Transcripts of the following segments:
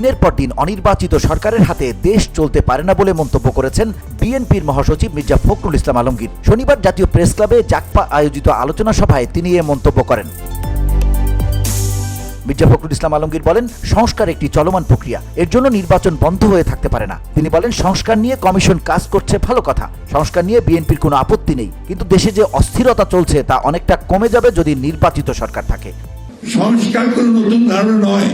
দিনের পর দিন অনির্বাচিত সরকারের হাতে দেশ চলতে পারে না বলে মন্তব্য করেছেন বিএনপির মহাসচিব মির্জা ফখরুল ইসলাম আলমগীর। শনিবার জাতীয় প্রেস ক্লাবে জাকপা আয়োজিত আলোচনা সভায় তিনি এ মন্তব্য করেন। মির্জা ফখরুল ইসলাম আলমগীর বলেন, সংস্কার একটি চলমান প্রক্রিয়া। এর জন্য নির্বাচন বন্ধ হয়ে থাকতে পারে না। তিনি বলেন, সংস্কার নিয়ে কমিশন কাজ করছে ভালো কথা। সংস্কার নিয়ে বিএনপির কোনো আপত্তি নেই। কিন্তু দেশে যে অস্থিরতা চলছে তা অনেকটা কমে যাবে যদি নির্বাচিত সরকার থাকে। সংস্কার কোন নতুন ধারণা নয়।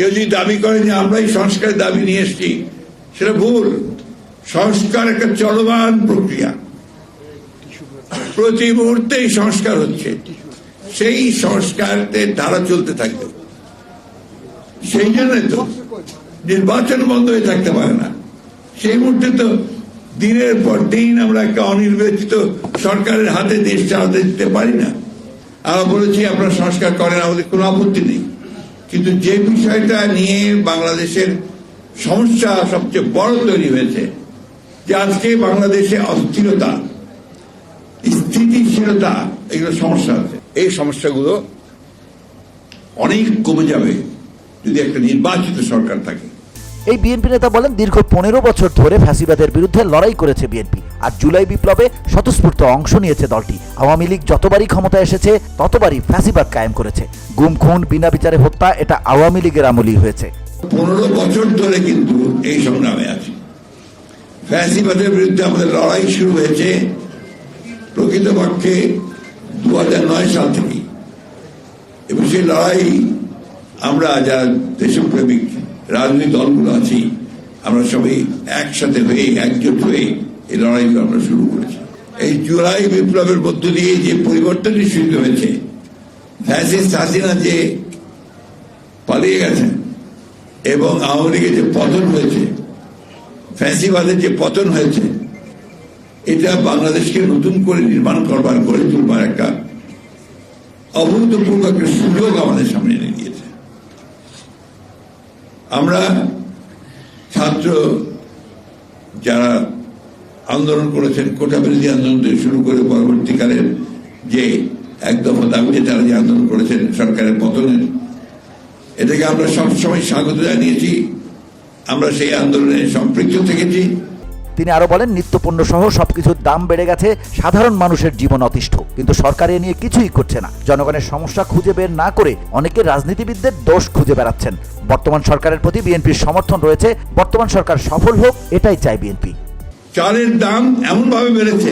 কেউ যদি দাবি করে যে আমরাই সংস্কারের দাবি নিয়ে এসছি, সেটা ভুল। সংস্কার একটা চলমান প্রক্রিয়া। প্রতি মুহূর্তেই সংস্কার হচ্ছে। সেই সংস্কারের ধারা চলতে থাকবে। সেই জন্য তো নির্বাচন বন্ধ হয়ে থাকতে পারে না। সেই মুহূর্তে তো দিনের পর দিন আমরা একটা অনির্বাচিত সরকারের হাতে দেশ চালাতে দিতে পারি না। আমরা বলেছি, আপনারা সংস্কার করেন, আমাদের কোনো আপত্তি নেই। কিন্তু যে বিষয়টা নিয়ে বাংলাদেশের সমস্যা সবচেয়ে বড় তৈরি হয়েছে, যে আজকে বাংলাদেশে অস্থিরতা, স্থিতিশীলতা, এগুলো সমস্যা আছে এই সমস্যাগুলো অনেক কমে যাবে যদি একটা নির্বাচিত সরকার থাকে। এই বিএনপি নেতা বলেন, দীর্ঘ পনেরো বছর ধরে ফ্যাসিবাদের বিরুদ্ধে লড়াই করেছে বিএনপি। আর জুলাই বিপ্লবে স্বতঃস্ফূর্ত অংশ নিয়েছে দলটি। আওয়ামী লীগ যতবারই ক্ষমতায় এসেছে, ততবারই ফ্যাসিবাদ কায়েম করেছে। গুম, খুন, বিনা বিচারে হত্যা, এটা আওয়ামী লীগের আমলেই হয়েছে। পনেরো বছর ধরে কিন্তু এই সংগ্রামে আছি। ফ্যাসিবাদের বিরুদ্ধে আমাদের লড়াই শুরু হয়েছে প্রকৃতপক্ষে দু হাজার নয় সাল থেকে। এবং সেই লড়াই আমরা, যারা দেশপ্রেমিক, রাজনৈতিক দলগুলো আছি, আমরা সবাই একসাথে হয়ে, একজোট হয়ে এই লড়াইগুলো আমরা শুরু করেছি। এই জুলাই বিপ্লবের মধ্য দিয়ে যে পরিবর্তনই শুরু হয়েছে, ফ্যাসিস্ট হাসিনা যে পালিয়ে গেছেন এবং আওয়ামী লীগের যে পতন হয়েছে, ফ্যাসিবাদের যে পতন হয়েছে, এটা বাংলাদেশকে নতুন করে নির্মাণ করবার, গড়ে তুলবার একটা অভূতপূর্ব একটা সুযোগ আমাদের সামনে এনে দিয়েছে। আমরা ছাত্র যারা আন্দোলন করেছেন কোটা বিরোধী আন্দোলন থেকে শুরু করে পরবর্তীকালের যে এক দফা দাবিতে তারা যে আন্দোলন করেছেন সরকারের পতনের এটাকে আমরা সবসময় স্বাগত জানিয়েছি। আমরা সেই আন্দোলনে সম্পৃক্ত থেকেছি। তিনি আরও বলেন, নিত্যপণ্য সহ সবকিছুর দাম বেড়ে গেছে, সাধারণ মানুষের জীবন অতিষ্ঠ। কিন্তু সরকার এ নিয়ে কিছুই করছে না। জনগণের সমস্যা খুঁজে বের না করে অনেকে রাজনীতিবিদদের দোষ খুঁজে বেড়াচ্ছেন। বর্তমান সরকারের প্রতি বিএনপির সমর্থন রয়েছে। বর্তমান সরকার সফল হোক, এটাই চায় বিএনপি। চালের দাম এমন ভাবে বেড়েছে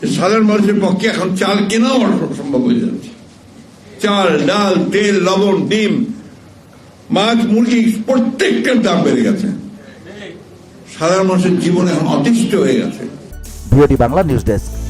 যে সাধারণ মানুষের পক্ষে এখন চাল কেনাও সম্ভব হয়ে যাচ্ছে। চাল, ডাল, তেল, লবণ, ডিম, মাছ, মুরগি প্রত্যেকটার দাম বেড়ে গেছে। সাধারণ মানুষের জীবন এখন অতিষ্ঠ হয়ে গেছে। Bangla news desk.